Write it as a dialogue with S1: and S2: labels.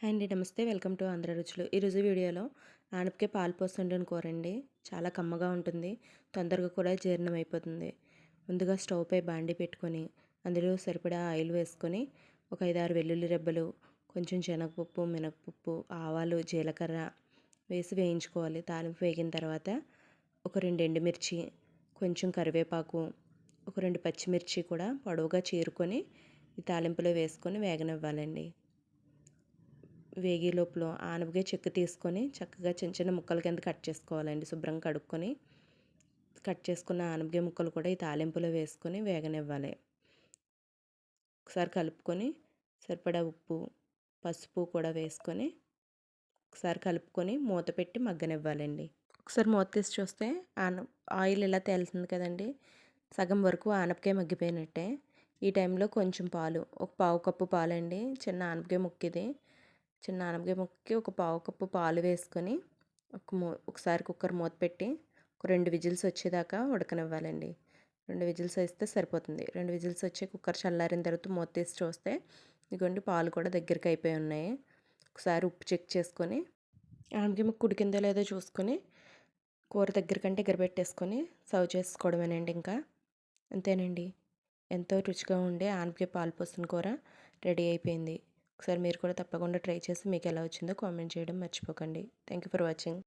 S1: Hi అండి నమస్తే. Welcome to Andhra రుచులు. ఈరోజు వీడియోలో ఆనపకాయ పాలు పోస్తుండని కూర చాలా కమ్మగా ఉంటుంది. తొందరగా కూడా జీర్ణం అయిపోతుంది. ముందుగా స్టవ్ పై బాండి పెట్టుకొని అందులో సరిపడా ఆయిల్ వేసుకొని ఒక ఐదారు వెల్లుల్లి రెబ్బలు కొంచెం శనగపప్పు మినపప్పు ఆవాలు జీలకర్ర వేసి వేయించుకోవాలి. తాలింపు వేగిన తర్వాత ఒక రెండు ఎండుమిర్చి కొంచెం కరివేపాకు ఒక రెండు పచ్చిమిర్చి కూడా పొడవుగా చీరుకొని ఈ తాలింపులో వేసుకొని వేగనివ్వాలండి. వేగే లోపల ఆనపకాయ చెక్క తీసుకొని చక్కగా చిన్న చిన్న ముక్కల కింద కట్ చేసుకోవాలండి. శుభ్రంగా కడుక్కొని కట్ చేసుకున్న ఆనపకాయ ముక్కలు కూడా ఈ తాలింపులో వేసుకొని వేగనివ్వాలి. ఒకసారి కలుపుకొని సరిపడా ఉప్పు పసుపు కూడా వేసుకొని ఒకసారి కలుపుకొని మూత పెట్టి మగ్గనివ్వాలండి. ఒకసారి మూత తీసి చూస్తే ఆన ఆయిల్ ఇలా తేలుతుంది కదండి. సగం వరకు ఆనపకాయ మగ్గిపోయినట్టే. ఈ టైంలో కొంచెం పాలు ఒక పావు కప్పు పాలండి. చిన్న ఆనపకాయ ముక్కిది. చిన్న ఆనపకాయ ముక్కకి ఒక పావు కప్పు పాలు వేసుకొని ఒక మూ ఒకసారి కుక్కర్ మూత పెట్టి ఒక రెండు విజిల్స్ వచ్చేదాకా ఉడకనివ్వాలండి. రెండు విజిల్స్ వేస్తే సరిపోతుంది. రెండు విజిల్స్ వచ్చి కుక్కర్ చల్లారిన తర్వాత మూత తీసి చూస్తే ఇదిగోండి పాలు కూడా దగ్గరికి అయిపోయి ఉన్నాయి. ఒకసారి ఉప్పు చెక్ చేసుకొని ఆనపకాయ ముక్క ఉడికిందో లేదో చూసుకొని కూర దగ్గర కంటే ఎగరబెట్టేసుకొని సర్వ్ చేసుకోవడమేనండి ఇంకా. అంతేనండి. ఎంతో రుచిగా ఉండే ఆనపకాయ పాలు పోసిన కూర రెడీ అయిపోయింది. ఒకసారి మీరు కూడా తప్పకుండా ట్రై చేసి మీకు ఎలా వచ్చిందో కామెంట్ చేయడం మర్చిపోకండి. Thank you for watching